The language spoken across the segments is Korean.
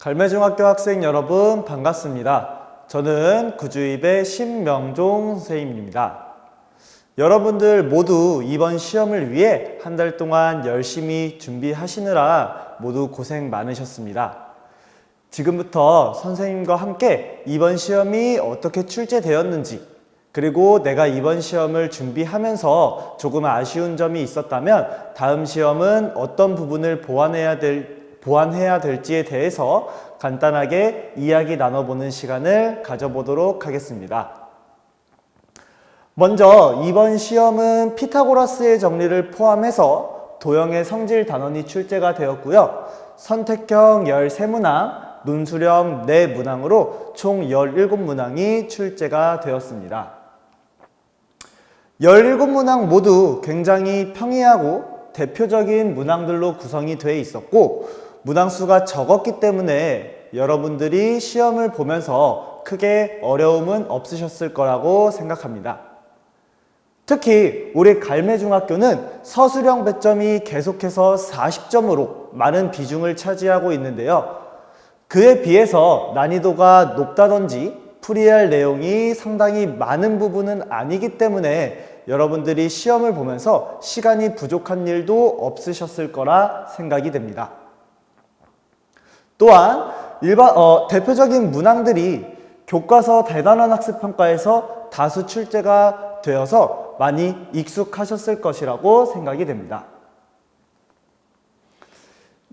갈매중학교 학생 여러분 반갑습니다. 저는 구주입의 신명종 선생님입니다. 여러분들 모두 이번 시험을 위해 한 달 동안 열심히 준비하시느라 모두 고생 많으셨습니다. 지금부터 선생님과 함께 이번 시험이 어떻게 출제되었는지 그리고 내가 이번 시험을 준비하면서 조금 아쉬운 점이 있었다면 다음 시험은 어떤 부분을 보완해야 될 보완해야 될지에 대해서 간단하게 이야기 나눠보는 시간을 가져보도록 하겠습니다. 먼저 이번 시험은 피타고라스의 정리를 포함해서 도형의 성질 단원이 출제가 되었고요. 선택형 13문항, 논술형 4문항으로 총 17문항이 출제가 되었습니다. 17문항 모두 굉장히 평이하고 대표적인 문항들로 구성이 되어 있었고 문항수가 적었기 때문에 여러분들이 시험을 보면서 크게 어려움은 없으셨을 거라고 생각합니다. 특히 우리 갈매중학교는 서술형 배점이 계속해서 40점으로 많은 비중을 차지하고 있는데요. 그에 비해서 난이도가 높다든지 풀이할 내용이 상당히 많은 부분은 아니기 때문에 여러분들이 시험을 보면서 시간이 부족한 일도 없으셨을 거라 생각이 됩니다. 또한 일반 어, 대표적인 문항들이 교과서 대단원 학습 평가에서 다수 출제가 되어서 많이 익숙하셨을 것이라고 생각이 됩니다.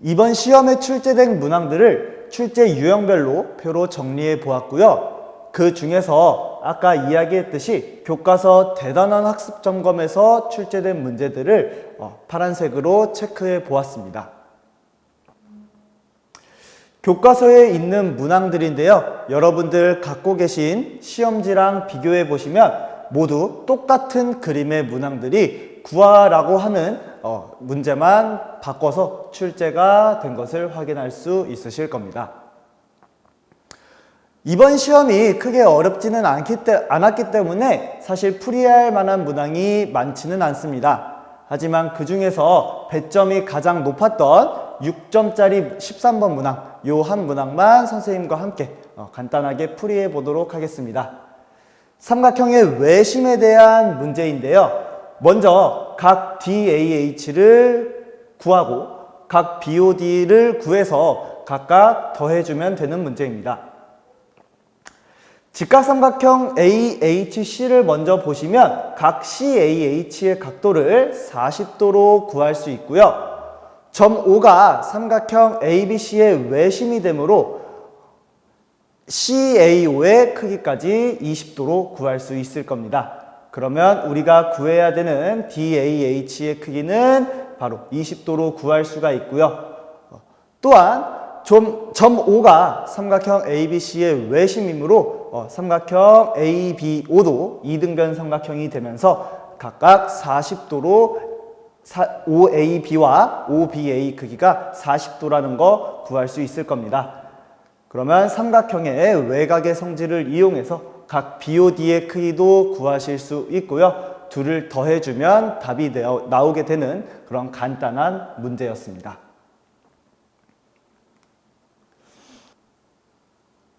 이번 시험에 출제된 문항들을 출제 유형별로 표로 정리해 보았고요. 그 중에서 아까 이야기했듯이 교과서 대단원 학습 점검에서 출제된 문제들을 어, 파란색으로 체크해 보았습니다. 교과서에 있는 문항들인데요. 여러분들 갖고 계신 시험지랑 비교해 보시면 모두 똑같은 그림의 문항들이 구하라고 하는 어, 문제만 바꿔서 출제가 된 것을 확인할 수 있으실 겁니다. 이번 시험이 크게 어렵지는 않기 때, 않았기 때문에 사실 풀이할 만한 문항이 많지는 않습니다. 하지만 그 중에서 배점이 가장 높았던 6점짜리 13번 문항, 요 한 문항만 선생님과 함께 어, 간단하게 풀이해 보도록 하겠습니다. 삼각형의 외심에 대한 문제인데요. 먼저 각 DAH를 구하고 각 BOD를 구해서 각각 더해주면 되는 문제입니다. 직각삼각형 AHC를 먼저 보시면 각 CAH의 각도를 40도로 구할 수 있고요. 점 O가 삼각형 ABC의 외심이 되므로 CAO의 크기까지 20도로 구할 수 있을 겁니다. 그러면 우리가 구해야 되는 DAH의 크기는 바로 20도로 구할 수가 있고요. 또한 점, 점 O가 삼각형 ABC의 외심이므로 어, 삼각형 ABO도 이등변 삼각형이 되면서 각각 40도로 OAB와 OBA 크기가 40도라는 거 구할 수 있을 겁니다. 그러면 삼각형의 외곽의 성질을 이용해서 각 BOD의 크기도 구하실 수 있고요. 둘을 더해주면 답이 나오게 되는 그런 간단한 문제였습니다.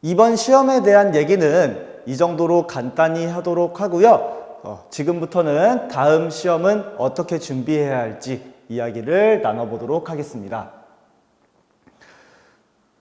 이번 시험에 대한 얘기는 이 정도로 간단히 하도록 하고요. 어, 지금부터는 다음 시험은 어떻게 준비해야 할지 이야기를 나눠보도록 하겠습니다.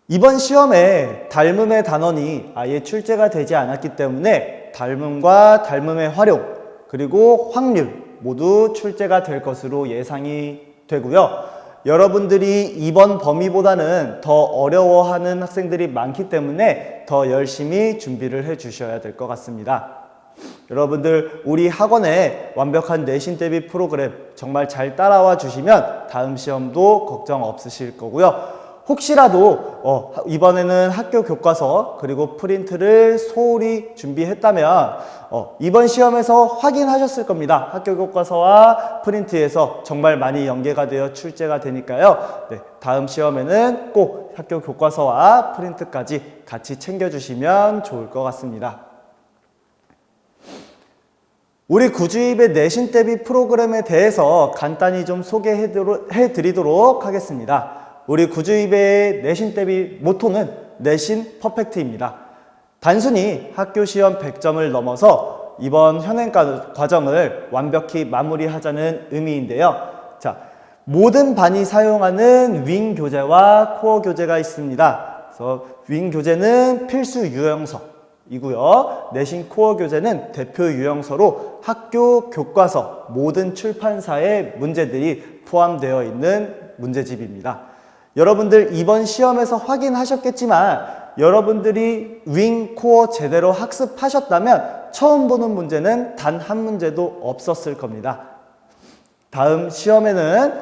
이번 시험에 닮음의 단원이 아예 출제가 되지 않았기 때문에 닮음과 닮음의 활용 그리고 확률 모두 출제가 될 것으로 예상이 되고요. 여러분들이 이번 범위보다는 더 어려워하는 학생들이 많기 때문에 더 열심히 준비를 해 주셔야 될 것 같습니다. 여러분들 우리 학원에 완벽한 내신 대비 프로그램 정말 잘 따라와 주시면 다음 시험도 걱정 없으실 거고요. 혹시라도 어, 이번에는 학교 교과서 그리고 프린트를 소홀히 준비했다면 어, 이번 시험에서 확인하셨을 겁니다. 학교 교과서와 프린트에서 정말 많이 연계가 되어 출제가 되니까요. 네, 다음 시험에는 꼭 학교 교과서와 프린트까지 같이 챙겨주시면 좋을 것 같습니다. 우리 구주입의 내신 대비 프로그램에 대해서 간단히 좀 소개해 드리도록 하겠습니다. 우리 구주입의 내신 대비 모토는 내신 퍼펙트입니다. 단순히 학교 시험 100점을 넘어서 이번 현행 과- 과정을 완벽히 마무리하자는 의미인데요. 자, 모든 반이 사용하는 윙 교재와 코어 교재가 있습니다. 그래서 윙 교재는 필수 유형서이고요. 내신 코어 교재는 대표 유형서로 학교 교과서 모든 출판사의 문제들이 포함되어 있는 문제집입니다. 여러분들 이번 시험에서 확인하셨겠지만 여러분들이 윙 코어 제대로 학습하셨다면 처음 보는 문제는 단 한 문제도 없었을 겁니다. 다음 시험에는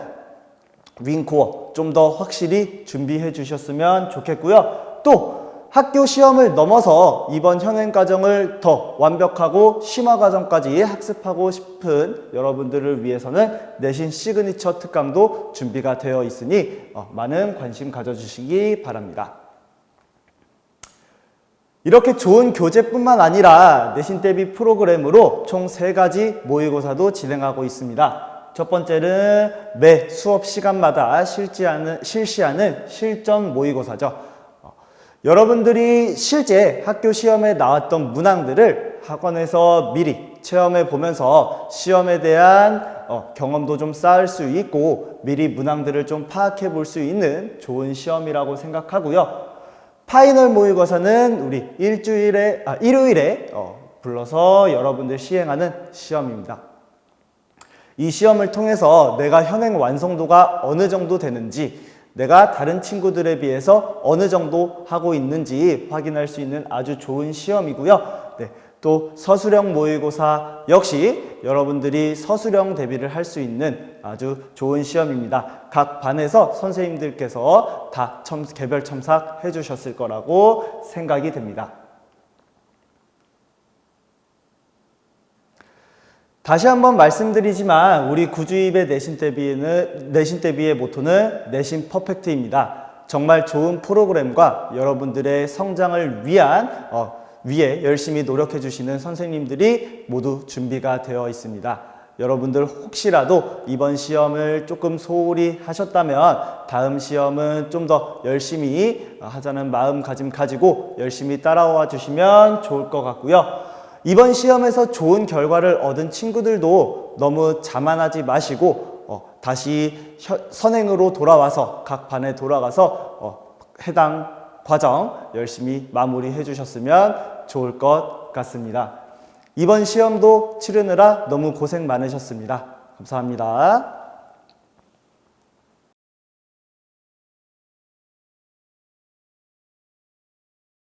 윙 코어 좀 더 확실히 준비해 주셨으면 좋겠고요. 또 학교 시험을 넘어서 이번 현행 과정을 더 완벽하고 심화 과정까지 학습하고 싶은 여러분들을 위해서는 내신 시그니처 특강도 준비가 되어 있으니 어, 많은 관심 가져주시기 바랍니다. 이렇게 좋은 교재뿐만 아니라 내신 대비 프로그램으로 총 세 가지 모의고사도 진행하고 있습니다. 첫 번째는 매 수업 시간마다 실시하는, 실시하는 실전 모의고사죠. 어, 여러분들이 실제 학교 시험에 나왔던 문항들을 학원에서 미리 체험해 보면서 시험에 대한 어, 경험도 좀 쌓을 수 있고 미리 문항들을 좀 파악해 볼 수 있는 좋은 시험이라고 생각하고요. 파이널 모의고사는 우리 일주일에 아 일요일에 어, 불러서 여러분들 시행하는 시험입니다. 이 시험을 통해서 내가 현행 완성도가 어느 정도 되는지, 내가 다른 친구들에 비해서 어느 정도 하고 있는지 확인할 수 있는 아주 좋은 시험이고요. 네, 또 서술형 모의고사 역시 여러분들이 서술형 대비를 할 수 있는 아주 좋은 시험입니다. 각 반에서 선생님들께서 다 첨, 개별 첨삭해 주셨을 거라고 생각이 됩니다. 다시 한번 말씀드리지만 우리 구주입의 내신 대비는 내신 대비의 모토는 내신 퍼펙트입니다. 정말 좋은 프로그램과 여러분들의 성장을 위한 어, 위에 열심히 노력해 주시는 선생님들이 모두 준비가 되어 있습니다. 여러분들 혹시라도 이번 시험을 조금 소홀히 하셨다면 다음 시험은 좀 더 열심히 하자는 마음가짐 가지고 열심히 따라와 주시면 좋을 것 같고요. 이번 시험에서 좋은 결과를 얻은 친구들도 너무 자만하지 마시고 어, 다시 혀- 선행으로 돌아와서 각 반에 돌아가서 어, 해당 과정 열심히 마무리해 주셨으면 좋을 것 같습니다. 이번 시험도 치르느라 너무 고생 많으셨습니다. 감사합니다.